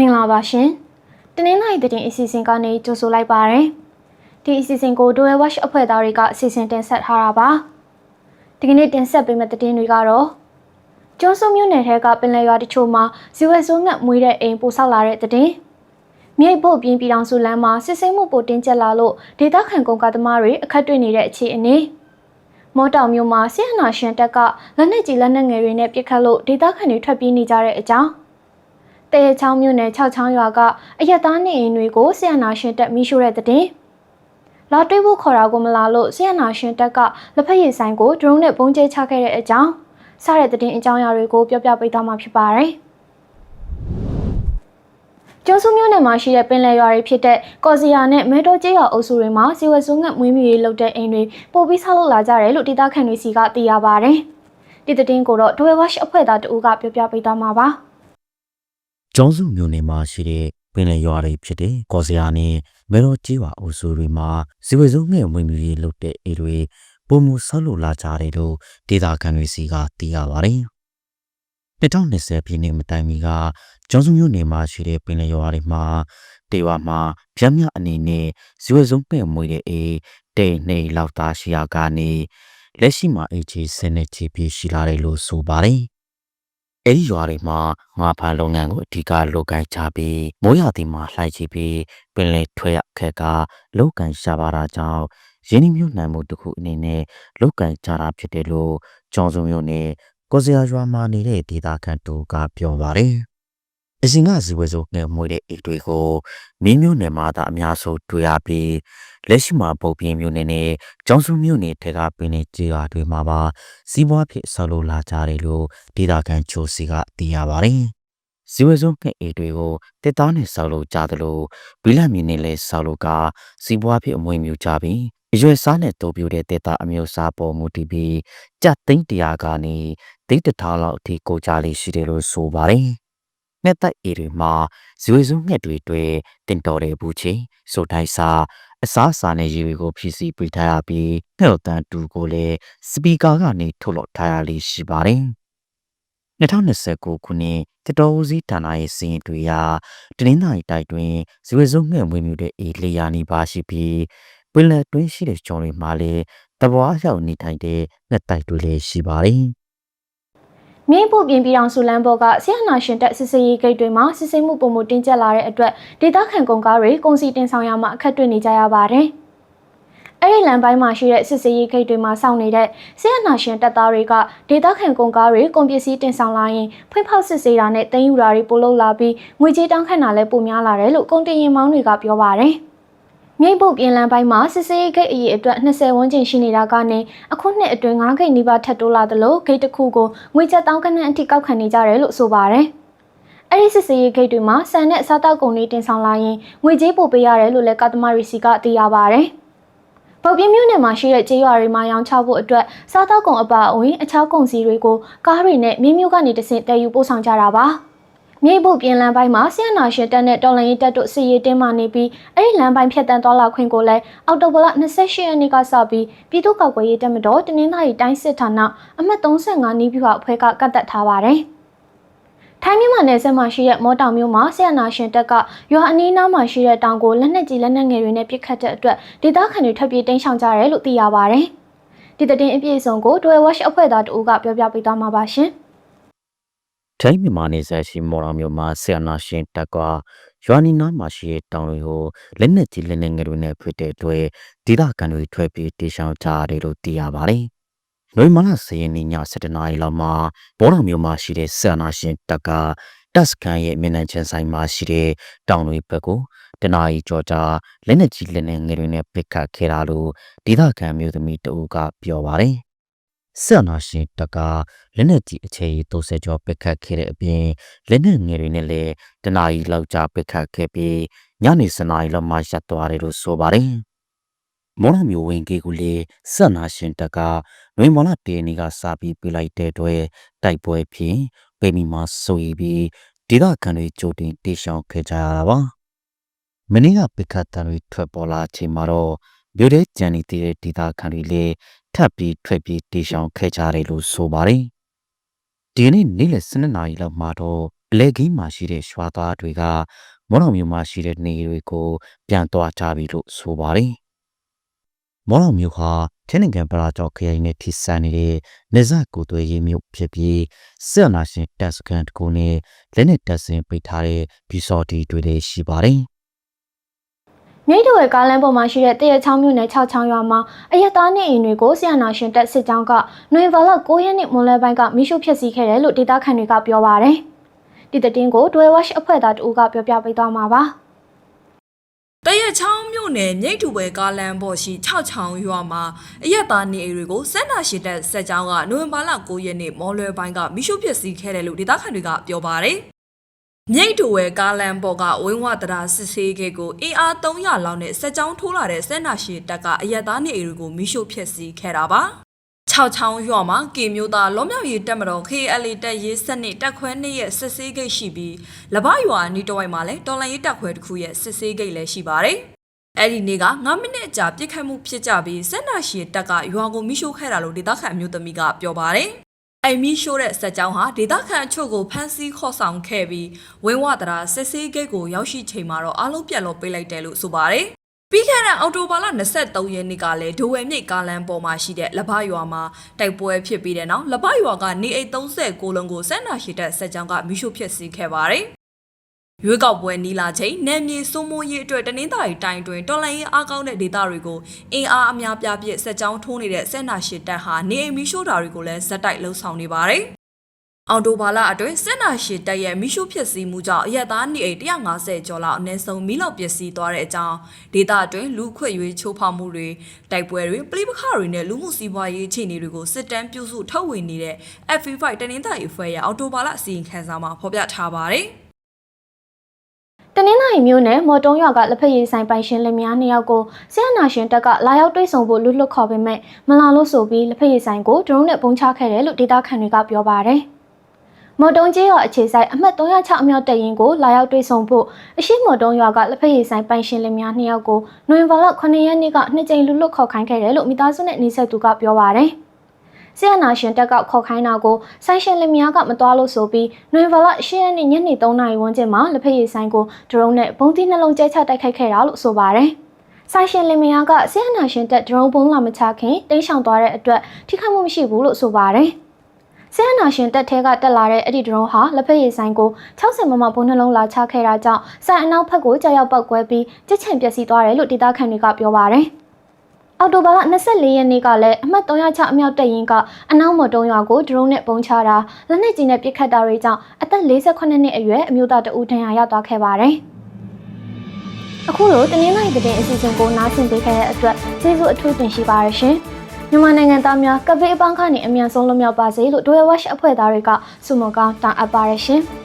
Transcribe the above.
မင်္ဂလာပါရှင်။တနင်္လာရီသတင်းအစီအစဉ်ကနေကြိုဆိုလိုက်ပါရယ်။ဒီအစီအစဉ်ကို Dual Watch အဖွဲ့သားတွေကအစီအစဉ်တင်ဆက်ထားတာပါ။ဒီကနေ့တင်ဆက်ပေးမယ့်သတင်းတွေကတော့ကျွန်းစုံမြို့နယ်ထဲကပင်လယ်ရွာတချို့မှာဇီဝဆိုးငတ်မွေးတဲ့အိမ်ပိုဆောက်လာတဲ့သတင်း။မြိတ်ဖို့ပြင်းပြည်တော်စုလမ်းမှာစစ်စိမ့်မှုပိုတင်းကျပ်လာလို့ဒေသခံကုန်ကားသမားတွေအခက်တွေ့နေတဲ့အခြေအနေ။မော်တောင်မြို့မှာဆီယနာရှင်တက်ကလက်နက်ကြီးလက်နက်ငယ်တွေနဲ့ပစ်ခတ်လို့ဒေသခံတွေထွက်ပြေးနေကြတဲ့အကြောင်း။ တဲချောင်းမြို့နယ်6ချောင်းရွာကအရက်သားနေအိမ်တွေကိုဆီယနာရှင်တက်မိရှို့တဲ့တဲ့။လာတွေ့ဖို့ခေါ်တာကိုမလာလို့ဆီယနာရှင်တက်ကလက်ဖက်ရည်ဆိုင်ကိုဒရုန်းနဲ့ပုံကျဲချခဲ့တဲ့အကြောင်းစတဲ့တဲ့အကြောင်းအရာတွေကိုပြောပြပေးသွားမှာဖြစ်ပါတယ်။ကျောင်းစုမြို့နယ်မှာရှိတဲ့ပင်လယ်ရွာတွေဖြစ်တဲ့ကော်စီယာနဲ့မဲတော်ကျေးရွာအုပ်စုတွေမှာဇီဝစုငတ်မွေးမြူရေးလုပ်တဲ့အိမ်တွေပို့ပြီးဆောက်လုပ်လာကြတယ်လို့ဒေသခံတွေစီကသိရပါဗျ။ဒီသတင်းကိုတော့ဒွေဝါရှ်အဖွဲ့သားတဦးကပြောပြပေးသွားမှာပါ။ ကျောင်းစုမြို့နယ်မှာရှိတဲ့ပင်လယ်ရွာတွေဖြစ်တဲ့ကော်စရာနဲ့မဲတော်ကြီးဝါအုပ်စုတွေမှာဇီဝစုံငှဲ့ဝင်မြူရေးလုပ်တဲ့အေတွေပုံမှုဆောက်လုပ်လာကြတယ်လို့ဒေတာခံတွေစီကသိရပါတယ်။2020ပြည်နှစ်မတိုင်မီကကျောင်းစုမြို့နယ်မှာရှိတဲ့ပင်လယ်ရွာတွေမှာတေဝါမှာပြမ်းမြအနေနဲ့ဇီဝစုံပဲ့မွေတဲ့အေတိတ်နှိမ်လောက်သားရှိရာကနေလက်ရှိမှာအေချီစနစ်ချပြီးရှိလာတယ်လို့ဆိုပါတယ်။ အဲဒီရွာတွေမှာငါးဖာလုပ်ငန်းကိုအဓိကလုပ်ကိုင်ကြပြီးမိုးရသည်မှာလှိုက်ချပြီးပင်လယ်ထွဲရခက်ကလုပ်ကိုင်ရှာပါတာကြောင့်ရင်းနှီးမြှုပ်နှံမှုတစ်ခုအနေနဲ့လုပ်ကိုင်ကြတာဖြစ်တယ်လို့ကျောင်းစုံမြို့နယ်ကိုစရာရွာမှာနေတဲ့ဒေသခံတို့ကပြောပါတယ်။ အရင်ကဇီဝစုံငယ်မွေတဲ့အိတ်တွေကိုမင်းမျိုးနယ်မှာသာအများဆုံးတွေ့ရပြီးလက်ရှိမှာပုတ်ပြင်းမျိုးနယ်နဲ့ကျောင်းစုမျိုးနယ်ထဲကပင်နေကြေးရွာတွေမှာပါစီးပွားဖြစ်ဆောက်လုပ်လာကြတယ်လို့ဒေသခံချိုစီကသိရပါတယ်။ဇီဝစုံငယ်အိတ်တွေကိုတက်သားနဲ့ဆောက်လုပ်ကြသလိုဘီလမီနဲ့လည်းဆောက်လုပ်ကစီးပွားဖြစ်အမွေမြူကြပြီးအရွယ်စားနဲ့တိုးပြတဲ့တက်သားအမျိုးအစားပေါ်မူတည်ပြီးကြက်သိန်းတရာကနေဒိတ်တထားလောက်အထိကိုကြလေးရှိတယ်လို့ဆိုပါတယ်။ ငှက်တိုက်အေတွေမှာဇွေစုံငှက်တွေတွေ့တင်တော်တဲ့ဘူးချင်းဆိုတိုင်းစာအစားအစာနဲ့ရေတွေကိုဖြည့်ဆည်းပေးထားရပြီးငှက်တန်တူကိုလည်းစပီကာကနေထုတ်လွှတ်ထားရလေးရှိပါတယ်။2029ခုနှစ်တတော်ဦးစီးဌာနရဲ့စီရင်တွေရာတနင်္သာရီတိုက်တွင်ဇွေစုံငှက်မွေးမြူတဲ့အေလေယာနီပါရှိပြီးပင်လယ်တွင်းရှိတဲ့ကျောင်းတွေမှာလည်းတဘွားရောက်နေထိုင်တဲ့ငှက်တိုက်တွေလည်းရှိပါတယ်။ မြင်းဖို့ပြင်ပြည်အောင်စုလမ်းဘော်ကဆီယနာရှင်တက်စစ်စေးရေးဂိတ်တွေမှာစစ်ဆေးမှုပုံမှုတင်းကျပ်လာတဲ့အတွက်ဒေသခံကုန်ကားတွေကုန်စည်တင်ဆောင်ရမှာအခက်တွေ့နေကြရပါတယ်။အဲ့ဒီလမ်းပိုင်းမှာရှိတဲ့စစ်စေးရေးဂိတ်တွေမှာစောင့်နေတဲ့ဆီယနာရှင်တပ်သားတွေကဒေသခံကုန်ကားတွေကုန်ပစ္စည်းတင်ဆောင်လာရင်ဖွင့်ဖောက်စစ်ဆေးတာနဲ့တင်ယူတာတွေပို့လုပ်လာပြီးငွေကြေးတောင်းခံတာလည်းပိုများလာတယ်လို့ကုန်တင်ရင်မောင်းတွေကပြောပါတယ်။ မြိတ်ပုတ်ပြင်လန်းပိုင်းမှာစစ်စေးဂိတ်အရေးအတွက်20ဝန်းကျင်ရှိနေတာကနေအခုနှစ်အတွင်း9ဂိတ်နီးပါးထပ်တိုးလာသလိုဂိတ်တစ်ခုကိုငွေကျပ်တောင်းကနန်းအထိကောက်ခံနေကြတယ်လို့ဆိုပါတယ်။အဲ့ဒီစစ်စေးဂိတ်တွေမှာဆန်နဲ့စားတောက်ကုန်တွေတင်ဆောင်လာရင်ငွေကြေးပို့ပေးရတယ်လို့လည်းကတ္တမရီစီကသိရပါတယ်။ပုတ်ပြင်းမြို့နယ်မှာရှိတဲ့ကျေးရွာတွေမှာရောင်းချဖို့အတွက်စားတောက်ကုန်အပါအဝင်အခြားကုန်စည်တွေကိုကားတွေနဲ့မြင်းမြို့ကနေတဆင့်တည်ယူပို့ဆောင်ကြတာပါ။ မြိတ်ဖို့ပြင်လမ်းပိုင်းမှာဆီယနာရှင်တပ်နဲ့တော်လန်ရေးတပ်တို့စီရေးတင်းမာနေပြီးအဲ့ဒီလမ်းပိုင်းဖြတ်တန်းသွားလာခွင့်ကိုလည်းအောက်တိုဘာလ28ရက်နေ့ကစပြီးပြည်သူ့ကောက်ကွယ်ရေးတပ်မတော်တနင်္သာရီတိုင်းစစ်ဌာနအမှတ်35နီးပြူဟာအဖွဲ့ကကတ်သက်ထားပါတယ်။ထိုင်းမြန်မာနယ်စပ်မှာရှိတဲ့မော်တောင်မြို့မှာဆီယနာရှင်တပ်ကရွာအနီးနားမှာရှိတဲ့တောင်ကိုလက်နက်ကြီးလက်နက်ငယ်တွေနဲ့ပစ်ခတ်တဲ့အတွက်ဒေသခံတွေထွက်ပြေးတိမ်းရှောင်ကြတယ်လို့သိရပါတယ်။ဒီတဲ့တင်အပြည့်အစုံကို Dwell Watch အဖွဲ့သားတို့ကပြောပြပေးသွားမှာပါရှင်။ ထိုင်းမြန်မာနယ်စပ်ရှိမော်တော်မြို့မှာဆီယနာရှင်တက်ကရွာနီနာမှာရှိတဲ့တောင်တွေကိုလက်နက်ကြီးလက်နက်ငယ်တွေနဲ့ဖိတဲ့အတွက်ဒေသခံတွေထွက်ပြေးတေရှောင်ကြရတယ်လို့သိရပါတယ်။နိုဝင်ဘာလ10ရက်နေ့ည7:00နာရီလောက်မှာဘော်တော်မြို့မှာရှိတဲ့ဆီယနာရှင်တက်ကတပ်စခန်းရဲ့မျက်နှာချင်းဆိုင်မှာရှိတဲ့တောင်တွေဘက်ကိုတနာရီကျော်ကြာလက်နက်ကြီးလက်နက်ငယ်တွေနဲ့ပစ်ခတ်ခဲ့တာလို့ဒေသခံမျိုးသမီးတအူးကပြောပါတယ်။ ဆက်နာရှင်တကလက်နက်ကြီးအခြေရီ30ကျော်ပစ်ခတ်ခဲ့တဲ့အပြင်လက်နက်ငယ်တွေနဲ့လည်းတနာရီလောက်ကြာပစ်ခတ်ခဲ့ပြီးညနေစနာရီလောက်မှရပ်သွားတယ်လို့ဆိုပါတယ်။မော်ရမျိုးဝင်ကေကိုလေဆက်နာရှင်တကနွေမော်လာတေနီကစာပြီးပြလိုက်တဲ့အတွက်တိုက်ပွဲဖြင့်ပေမီမှာဆိုရီပြီးဒေသခံတွေကြိုတင်တေရှောင်ခဲ့ကြရတာပါ။မင်းကပစ်ခတ်တံတွေထွက်ပေါ်လာချိန်မှာတော့မြို့ထဲကြံနေတဲ့ဒေသခံတွေလည်း ထပ်ပြီးထွက်ပြေးတေရှောင်ခဲ့ကြတယ်လို့ဆိုပါတယ်။ဒီနေ့နေ့လယ်12နာရီလောက်မှာတော့အလဲကင်းမှာရှိတဲ့ရွာသားတွေကမော်တော်မျိုးမှာရှိတဲ့နေတွေကိုပြန်သွားကြပြီလို့ဆိုပါတယ်။မော်တော်မျိုးဟာချင်းနိုင်ငံပရာကျော်ခရိုင်နဲ့ထိစပ်နေတဲ့နေဇက်ကိုသွေးရေးမျိုးဖြစ်ပြီးစစ်အာဏာရှင်တပ်စခန်းတစ်ခုနဲ့လက်နက်တပ်ဆင်ပိတ်ထားတဲ့ဘီဆော်တီတွေလည်းရှိပါတယ်။ မြိတ်တော်ရဲ့ကားလမ်းပေါ်မှာရှိတဲ့တရချောင်းမြို့နယ်6ချောင်းရွာမှာအရက်သားနေအိမ်တွေကိုဆီယနာရှင်တပ်စစ်ကြောင်းကနွေဘာလ9ရက်နေ့မွန်လွဲပိုင်းကမိရှုဖျက်ဆီးခဲ့တယ်လို့ဒေသခံတွေကပြောပါရယ်။ဒီတတင်ကိုဒွဲဝက်အဖွဲ့သားတဦးကပြောပြပေးသွားမှာပါ။တရက်ချောင်းမြို့နယ်မြိတ်ထူပွဲကားလမ်းပေါ်ရှိ6ချောင်းရွာမှာအရက်သားနေအိမ်တွေကိုစက်နာရှိတဲ့စက်ကြောင်းကနိုဝင်ဘာလ9ရက်နေ့မော်လွယ်ပိုင်းကမိရှုပစ္စည်းခဲ့တယ်လို့ဒေသခံတွေကပြောပါတယ်။ မြိတ်ထူပွဲကားလမ်းပေါ်ကဝင်းဝတရာစစ်ဆေးဂိတ်ကိုအင်အား300လောက်နဲ့စက်ကြောင်းထိုးလာတဲ့စက်နာရှိတပ်ကအရက်သားနေအိမ်တွေကိုမိရှုပစ္စည်းခဲ့တာပါ။6ချောင်းရွာမှာကေမျိုးသားလောမြောက်ရေးတက်မတော် KLA တက်ရေးစနစ်တက်ခွဲနှစ်ရဲ့စစ်ဆေးဂိတ်ရှိပြီးလဘရွာနီးတဝိုက်မှာလည်းတော်လန်ရေးတက်ခွဲတစ်ခုရဲ့စစ်ဆေးဂိတ်လည်းရှိပါတယ်။အဲ့ဒီနေ့က9မိနစ်အကြာပြစ်ခတ်မှုဖြစ်ကြပြီးစက်နာရှီတက်ကရွာကိုမိရှို့ခဲ့တာလို့ဒေသခံအမျိုးသမီးကပြောပါတယ်။ အိမ်မီရှို့တဲ့စက်ကြောင်းဟာဒေသခံအချို့ကိုဖမ်းဆီးခေါ်ဆောင်ခဲ့ပြီးဝင်းဝတရာစစ်ဆေးဂိတ်ကိုရောက်ရှိချိန်မှာတော့အားလုံးပြန်လို့ပေးလိုက်တယ်လို့ဆိုပါတယ်။ပြီးခဲ့တဲ့အော်တိုဘာလ23ရက်နေ့ကလည်းဒိုဝဲမြိတ်ကားလမ်းပေါ်မှာရှိတဲ့လဘရွာမှာတိုက်ပွဲဖြစ်ပြီးတဲ့နောက်လဘရွာကနေအိတ်36လုံးကိုစက်နာရှိတဲ့စက်ကြောင်းကမိရှုဖြစ်စီခဲ့ပါတယ်။ ရွေးကောက်ပွဲနီလာချိန်နယ်မြေစိုးမိုးရေးအတွက်တနင်္သာရီတိုင်းတွင်တော်လိုင်းရေးအားကောင်းတဲ့ဒေသတွေကိုအင်အားအများပြားပြည့်စက်ကြောင်းထိုးနေတဲ့စက်နာရှိတပ်ဟာနေအိမ်မီရှို့တာတွေကိုလည်းဇက်တိုက်လှုပ်ဆောင်နေပါတယ်။အော်တိုဘာလအတွင်းစစ်နာရှိတပ်ရဲ့မိရှုဖြစ်စည်းမှုကြောင့်အရက်သားနေအိမ်150ကျော်လောက်အနည်းဆုံးမိလောက်ပျက်စီးသွားတဲ့အကြောင်းဒေသအတွင်းလူခွေရွေးချိုးဖောက်မှုတွေတိုက်ပွဲတွေပြည်ပခါတွေနဲ့လူမှုစီးပွားရေးအခြေအနေတွေကိုစစ်တမ်းပြုစုထုတ်ဝေနေတဲ့ FV5 တနင်္သာရီဖွဲ့ရဲ့အော်တိုဘာလအစီရင်ခံစာမှာဖော်ပြထားပါတယ်။တ နင်္လာရီမြို့နယ်မော်တုံးရွာကလက်ဖက်ရည်ဆိုင်ပိုင်ရှင်လင်မယားနှစ်ယောက်ကိုဆရာနာရှင်တပ်ကလာရောက်တွေ့ဆုံဖို့လွတ်လွတ်ခေါ်ပေမဲ့မလာလို့ဆိုပြီးလက်ဖက်ရည်ဆိုင်ကိုဒရုန်းနဲ့ပုံချခဲ့တယ်လို့ဒေသခံတွေကပြောပါတယ်။မော်တုံးကျေးရွာအခြေဆိုင်အမှတ်306အမြောက်တရင်ကိုလာရောက်တွေ့ဆုံဖို့အရှိမော်တုံးရွာကလက်ဖက်ရည်ဆိုင်ပိုင်ရှင်လင်မယားနှစ်ယောက်ကိုနိုဝင်ဘာလ9ရက်နေ့ကနှစ်ကြိမ်လွတ်လွတ်ခေါ်ခိုင်းခဲ့တယ်လို့မိသားစုနဲ့နှိစက်သူကပြောပါတယ်။ ဆီယနာရှင်တက်ကခေါ်ခိုင်းတာကိုဆိုင်ရှင်လင်မယားကမတော်လို့ဆိုပြီးနိုဝင်ဘာလ10ရက်နေ့ညနေ3နာရီဝန်းကျင်မှာလက်ဖက်ရည်ဆိုင်ကိုဒရုန်းနဲ့ဘုံသီးနှလုံးကျဲချတိုက်ခိုက်ခဲ့တာလို့ဆိုပါတယ်။ဆိုင်ရှင်လင်မယားကဆီယနာရှင်တက်ဒရုန်းဘုံလာမချခင်တိတ်ဆောင်သွားတဲ့အတွက်ထိခိုက်မှုမရှိဘူးလို့ဆိုပါတယ်။ဆီယနာရှင်တက်ထဲကတက်လာတဲ့အဲ့ဒီဒရုန်းဟာလက်ဖက်ရည်ဆိုင်ကို60မမဘုံနှလုံးလာချခဲ့တာကြောင့်ဆိုင်အနောက်ဘက်ကိုကြောက်ရောက်ပောက်ကွဲပြီးကြက်ချင်ပျက်စီးသွားတယ်လို့ဒေသခံတွေကပြောပါတယ်။ အော်တိုဘာလ24ရက်နေ့ကလည်းအမှတ်306အမြောက်တက်ရင်ကအနောက်မော်တုံးရွာကိုဒရုန်းနဲ့ပုံချတာလက်နက်ကြီးနဲ့ပစ်ခတ်တာတွေကြောင့်အသက်48နှစ်အရွယ်အမျိုးသားတဦးဒဏ်ရာရသွားခဲ့ပါတယ်။အခုလိုတနင်္လာရီသတင်းအစီအစဉ်ကိုနားဆင်ပေးခဲ့တဲ့အတွက်ကျေးဇူးအထူးတင်ရှိပါရရှင်။မြန်မာနိုင်ငံသားများကပေးအပေါင်းကနေအမြန်ဆုံးလွတ်မြောက်ပါစေလို့ဒိုယဝက်အဖွဲ့သားတွေကဆုမွန်ကောင်းတောင်းအပ်ပါရရှင်။